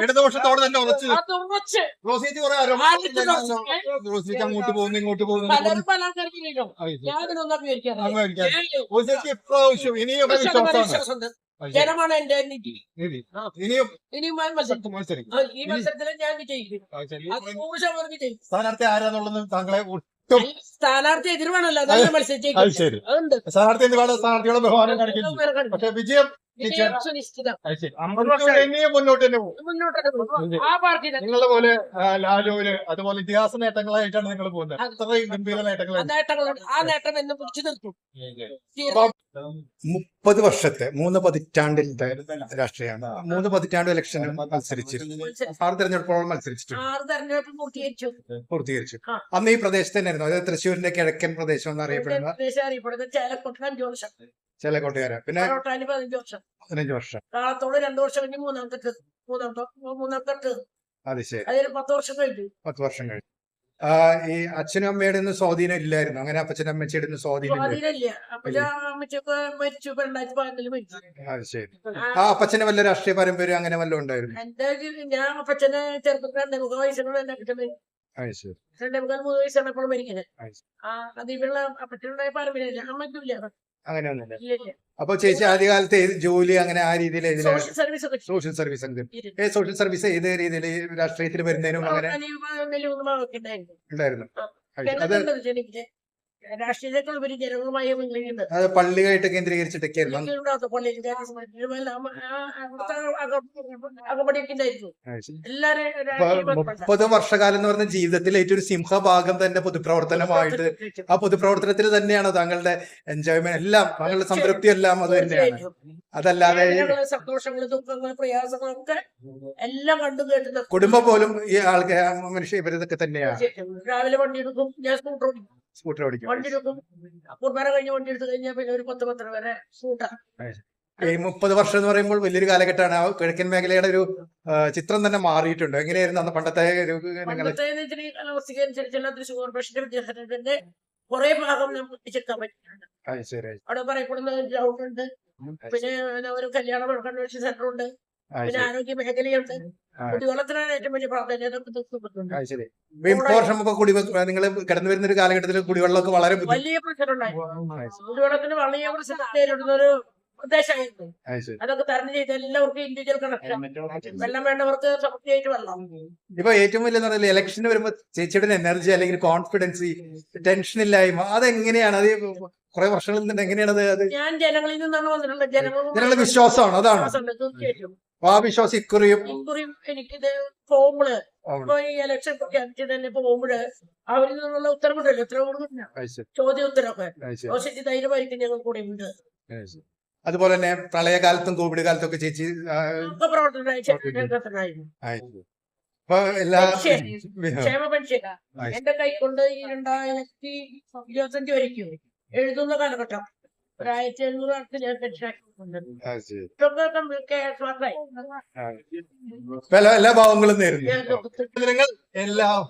ഇടതുപക്ഷത്തോടെ തന്നെ ഉറച്ചു റോസിക്ക് കുറെ റോസിക്ക് അങ്ങോട്ട് പോകുന്നു ഇങ്ങോട്ട് പോകുന്നു റോസിക്ക് ഇപ്രാവശ്യം ഇനിയും വിശ്വാസമാണ്. ജനമാണ് എന്റെ നിധി. ഇനിയും. ഇനിയും ആ, ഈ മത്സരത്തിൽ ഞാൻ വിജയിക്കും. സ്ഥാനാർത്ഥി ആരാന്നുള്ളത് താങ്കളെ സ്ഥാനാർത്ഥി എതിർവാണല്ലോ മത്സരിച്ചേക്കും അത് ശരി. അതുണ്ട്. സ്ഥാനാർത്ഥി എന്ത് വേണം? സ്ഥാനാർത്ഥികളെ ബഹുമാനം കാണിക്കുന്നു പക്ഷെ വിജയം നിങ്ങളെ പോലെ അതുപോലെ ഇതിഹാസ നേട്ടങ്ങളായിട്ടാണ് നിങ്ങൾ പോകുന്നത്. അതെ. അത്രയും ഗംഭീര ആ നേട്ടങ്ങളായിട്ട് നേട്ടങ്ങളുണ്ട് ആ നേട്ടം എന്ന് പിടിച്ചു നിർത്തും. മുപ്പത് വർഷത്തെ മൂന്ന് പതിറ്റാണ്ടിന്റെ രാഷ്ട്രീയമാണ്. മൂന്ന് പതിറ്റാണ്ട് ഇലക്ഷന് മത്സരിച്ചിരുന്നു ആറ് തെരഞ്ഞെടുപ്പോളം മത്സരിച്ചിട്ടുണ്ട് പൂർത്തീകരിച്ചു. അന്ന് ഈ പ്രദേശത്ത് തന്നെയായിരുന്നു. അതായത് തൃശ്ശൂരിന്റെ കിഴക്കൻ പ്രദേശം എന്ന് അറിയപ്പെടുന്ന വർഷം ചിലക്കോട്ടുകാര പിന്നെ പാലോട്ടാന് പതിനഞ്ച് വർഷം. പതിനഞ്ച് വർഷം. കാളത്തോട് രണ്ടു വർഷം കഴിഞ്ഞ് മൂന്നാമത്തെ. അത് ശരി. പത്ത് വർഷം കഴിഞ്ഞു. പത്ത് വർഷം കഴിഞ്ഞു. ഈ അച്ഛനും അമ്മയുടെ ഒന്നും സ്വാധീനം ഇല്ലായിരുന്നു. അങ്ങനെ അപ്പച്ചനും അമ്മച്ചിയുടെ ഒന്നും സ്വാധീനം അത് ശരി. ആ, അപ്പച്ചന് വല്ല രാഷ്ട്രീയ പാരമ്പര്യം അങ്ങനെ വല്ലതും ഉണ്ടായിരുന്നു? ഞാൻ അപ്പച്ചനെ ചെറുപ്പത്തിൽ രണ്ടേ മുക്കാൽ വയസ്സിനുള്ള എന്റെ അപ്പച്ചൻ ശരി. രണ്ടേ മുക്കാൽ മൂന്ന് വയസ്സാണ് അപ്പോൾ മരിക്കുന്നത്. അത് അതിലുള്ള അപ്പച്ചനുണ്ടായ പാരമ്പര്യമില്ല. അമ്മയ്ക്കില്ല അങ്ങനെയൊന്നുമില്ല. ഇല്ല ഇല്ല. അപ്പൊ ചേച്ചി ആദ്യകാലത്ത് ഏത് ജോലി അങ്ങനെ ആ രീതിയിൽ സോഷ്യൽ സർവീസ് ഒക്കെ സോഷ്യൽ സർവീസ് ഏ സോഷ്യൽ സർവീസ് ഏത് രീതിയിൽ രാഷ്ട്രീയത്തിൽ വരുന്നതിനും അങ്ങനെ ഉണ്ടായിരുന്നു. അത് രാഷ്ട്രീയത്തെക്കാൾ ഒരു ജനങ്ങളുമായി അത്. എല്ലാരും അപ്പൊ മുപ്പത് വർഷകാലം എന്ന് പറഞ്ഞ ജീവിതത്തിൽ ഏറ്റവും സിംഹഭാഗം തന്നെ പൊതുപ്രവർത്തനമായിട്ട് ആ പൊതുപ്രവർത്തനത്തിൽ തന്നെയാണ് താങ്കളുടെ എൻജോയ്മെന്റ് എല്ലാം താങ്കളുടെ സംതൃപ്തി എല്ലാം അത് തന്നെയാണ്. അതല്ലാതെ സന്തോഷങ്ങളും ദുഃഖങ്ങളും പ്രയാസങ്ങളും ഒക്കെ പ്രയാസങ്ങളൊക്കെ എല്ലാം കണ്ടു കേട്ടത് കുടുംബം പോലും ഈ ആൾക്കാർ മനുഷ്യ ഇവരിതൊക്കെ തന്നെയാണ്. രാവിലെ വണ്ടി എടുക്കും ഞാൻ സ്കൂട്ടർ ഓടിക്കും. സ്കൂട്ടർ ഓടിക്കും. വണ്ടി എടുക്കും. കുർബാന കഴിഞ്ഞ് വണ്ടി എടുത്ത് കഴിഞ്ഞാൽ പിന്നെ ഒരു പത്ത് പത്തര വരെ ഈ മുപ്പത് വർഷം എന്ന് പറയുമ്പോൾ വലിയൊരു കാലഘട്ടമാണ്. ആ കിഴക്കൻ മേഖലയുടെ ഒരു ചിത്രം തന്നെ മാറിയിട്ടുണ്ട്. എങ്ങനെയായിരുന്നു അന്ന് പണ്ടത്തെ ഒരു കോർപ്പറേഷന്റെ വിദ്യാഭ്യാസത്തിന്റെ കുറെ ഭാഗം നമുക്ക് പിടിച്ചെടുക്കാൻ പറ്റിയിട്ടുണ്ട് അവിടെ പറയപ്പെടുന്ന ഗ്രൗണ്ട് ഉണ്ട്. പിന്നെ ഒരു കല്യാണ കൺവെൻഷൻ സെന്റർ ഉണ്ട് പിന്നെ ശരി. ആരോഗ്യ മേഖലയുണ്ട് കുടിവെള്ളത്തിനാണ് ഏറ്റവും വലിയ പ്രാധാന്യത നിങ്ങൾ കടന്നു വരുന്ന ഒരു കാലഘട്ടത്തിൽ കുടിവെള്ളമൊക്കെ വളരെ വലിയ. കുടിവെള്ളത്തിന് വലിയ പ്രശ്നം നേരിടുന്ന ഒരു പ്രദേശമായിരുന്നു. അതൊക്കെ തരണം ചെയ്ത് എല്ലാവർക്കും ഇൻഡിവിജ്വൽ കണക്ഷൻ വെള്ളം വേണ്ടവർക്ക് സമൃദ്ധിയായിട്ട് വെള്ളം. ഇപ്പൊ ഏറ്റവും വലിയ പറഞ്ഞാൽ ഇലക്ഷന് വരുമ്പോ ചേച്ചിയുടെ എനർജി അല്ലെങ്കിൽ കോൺഫിഡൻസ് ടെൻഷൻ ഇല്ലായ്മ അതെങ്ങനെയാണ്? അത് കുറെ വർഷങ്ങളിൽ നിന്ന് എങ്ങനെയാണ് അത്? ഞാൻ ജനങ്ങളിൽ നിന്നാണ് വന്നിട്ടുള്ളത് ജനങ്ങളുടെ വിശ്വാസമാണ് അതാണ്. തീർച്ചയായിട്ടും. ആ വിശ്വാസം ഇക്കുറിയും ഇക്കുറിയും എനിക്കിത് ഇപ്പൊ ഈ ഇലക്ഷൻ പ്രഖ്യാപിച്ചിട്ട് തന്നെ പോകുമ്പോഴ് അവരിൽ നിന്നുള്ള ഉത്തരവുണ്ടല്ലോ. എത്ര കൊടുക്കുന്ന അത് ശരി, ചോദ്യ ഉത്തരവൊക്കെ ശരി, ശരി ധൈര്യമായിരിക്കും ഞങ്ങൾ കൂടെ ഉണ്ട്. അതുപോലെ തന്നെ പ്രളയകാലത്തും കോവിഡ് കാലത്തും ഒക്കെ ചേച്ചി. അപ്പൊ എല്ലാ ക്ഷേമ പെൻഷൻ എന്റെ കൈ കൊണ്ട് ഈ രണ്ടായിരത്തി ഇരുപത്തഞ്ച് വരയ്ക്കും. എഴുതുന്ന കാലഘട്ടം. ഒരാഴ്ച എഴുന്നൂറ് അടുത്ത് ഞാൻ. ഇപ്പൊ എല്ലാ ഭാവങ്ങളും എല്ലാ ലോകത്ത് എല്ലാം